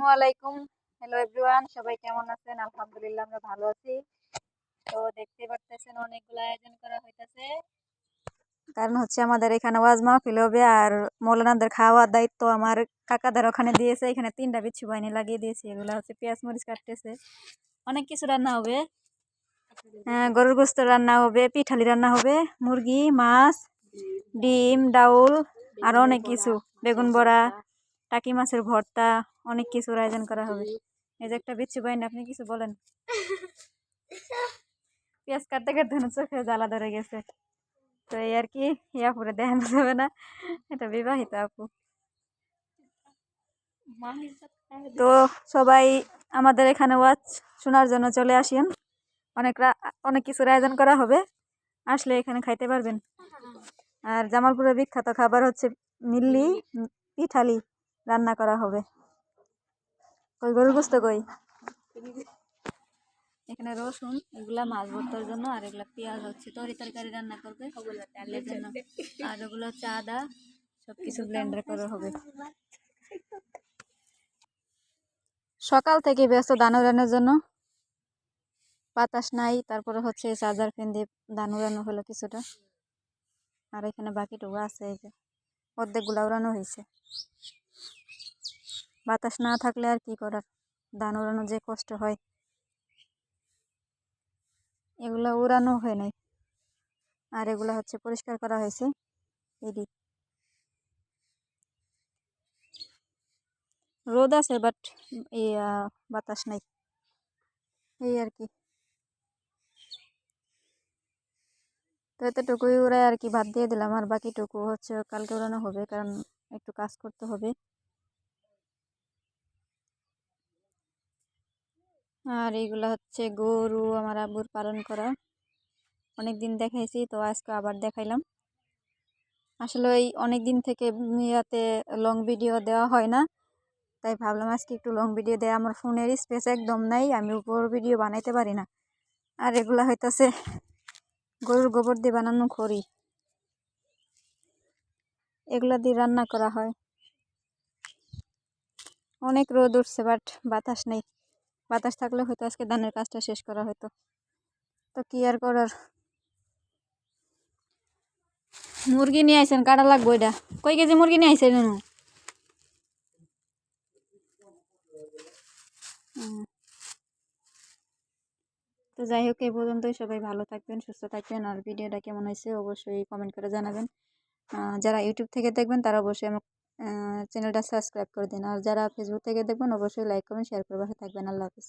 আসসালামু আলাইকুম। Hello everyone সবাই কেমন আছেন? আলহামদুলিল্লাহ আমরা ভালো আছি। তো দেখতে পারতেছেন অনেকগুলো আয়োজন করা হইতাছে। কারণ হচ্ছে আমাদের এখানে ওয়াজ মাহফিল হবে আর মৌলানাদের খাওয়ার দায়িত্ব আমার কাকাদের ওখানে দিয়েছে। এখানে তিনটা বিচ্ছু বাহিনী লাগিয়ে দিয়েছে এগুলো হচ্ছে পেঁয়াজ মরিচ কাটতেছে। অনেক কিছু রান্না হবে। হ্যাঁ, গরুর গোস্ত রান্না হবে পিঠালি রান্না হবে মুরগি মাছ ডিম ডাউল আর অনেক কিছু। বেগুন বড়া টাকি মাছের ভর্তা অনেক কিছুর আয়োজন করা হবে। এই যে একটা বিচ্ছু বাইন আপনি কিছু বলেন? পেঁয়াজ কাটতে কাটতে চোখে জ্বালা ধরে গেছে। তো এই আর কি ইয়া করে দেখানো যাবে না। এটা বিবাহিত আপু। তো সবাই আমাদের এখানে ওয়াচ শোনার জন্য চলে আসেন। অনেকরা অনেক কিছুর আয়োজন করা হবে। আসলে এখানে খাইতে পারবেন। আর জামালপুরের বিখ্যাত খাবার হচ্ছে মিল্লি পিঠালি। রান্না করা হবে। কই গরুর গোস্ত কই? এখানে রসুন এগুলা মাছ ভর্তার জন্য আর এগুলা পেঁয়াজ হচ্ছে তরি তরকারি রান্না করবে। আর ওগুলো হচ্ছে আদা সবকিছু ব্লেন্ডার করা হবে। সকাল থেকে ব্যস্ত ধান উড়ানোর জন্য। বাতাস নাই তারপরে হচ্ছে চার্জার ফ্যান দিয়ে ধান উড়ানো হলো কিছুটা। আর এখানে বাকিটুকু আছে এই যে অর্ধেকগুলা উড়ানো হয়েছে। বাতাস না থাকলে আর কি করার? ধান উড়ানো যে কষ্ট হয়। এগুলা উড়ানো হয় নাই। আর এগুলা হচ্ছে পরিষ্কার করা হয়েছে। এদিক রোদ আছে বাট বাতাস নাই। এই আর কি। তো এতটুকুই ওরা আর কি বাদ দিয়ে দিলাম। আর বাকিটুকু হচ্ছে কালকে উড়ানো হবে, কারণ একটু কাজ করতে হবে। আর এইগুলা হচ্ছে গরু আমার আব্বুর পালন করা। অনেক দিন দেখাইছি, তো আজকে আবার দেখাইলাম। আসলে ওই অনেক দিন থেকে ইয়াতে লং ভিডিও দেওয়া হয় না, তাই ভাবলাম আজকে একটু লং ভিডিও দেয়। আমার ফোনের স্পেস একদম নাই, আমি উপর ভিডিও বানাইতে পারি না। আর এগুলা হইতাছে, গরুর গোবর দিয়ে বানানো খড়ি। এগুলা দিয়ে রান্না করা হয়। অনেক রোদ উঠছে বাট বাতাস নেই। বাতাস থাকলে হয়তো আজকে ধানের কাজটা শেষ করা হতো তো কি আর করার? মুরগি নিয়ে আইসেন কাটা লাগবো এটা। কই কেজি মুরগি নিয়ে আইসেন তো যাই হোক, এই পর্যন্তই। সবাই ভালো থাকবেন, সুস্থ থাকবেন। আর ভিডিওটা কেমন হয়েছে অবশ্যই কমেন্ট করে জানাবেন। যারা ইউটিউব থেকে দেখবেন, তারা অবশ্যই আমার চ্যানেলটা সাবস্ক্রাইব করে দিন। আর যারা ফেসবুক থেকে দেখবেন, অবশ্যই লাইক করবেন। শেয়ার করে থাকবেন। আল্লাহ হাফিজ।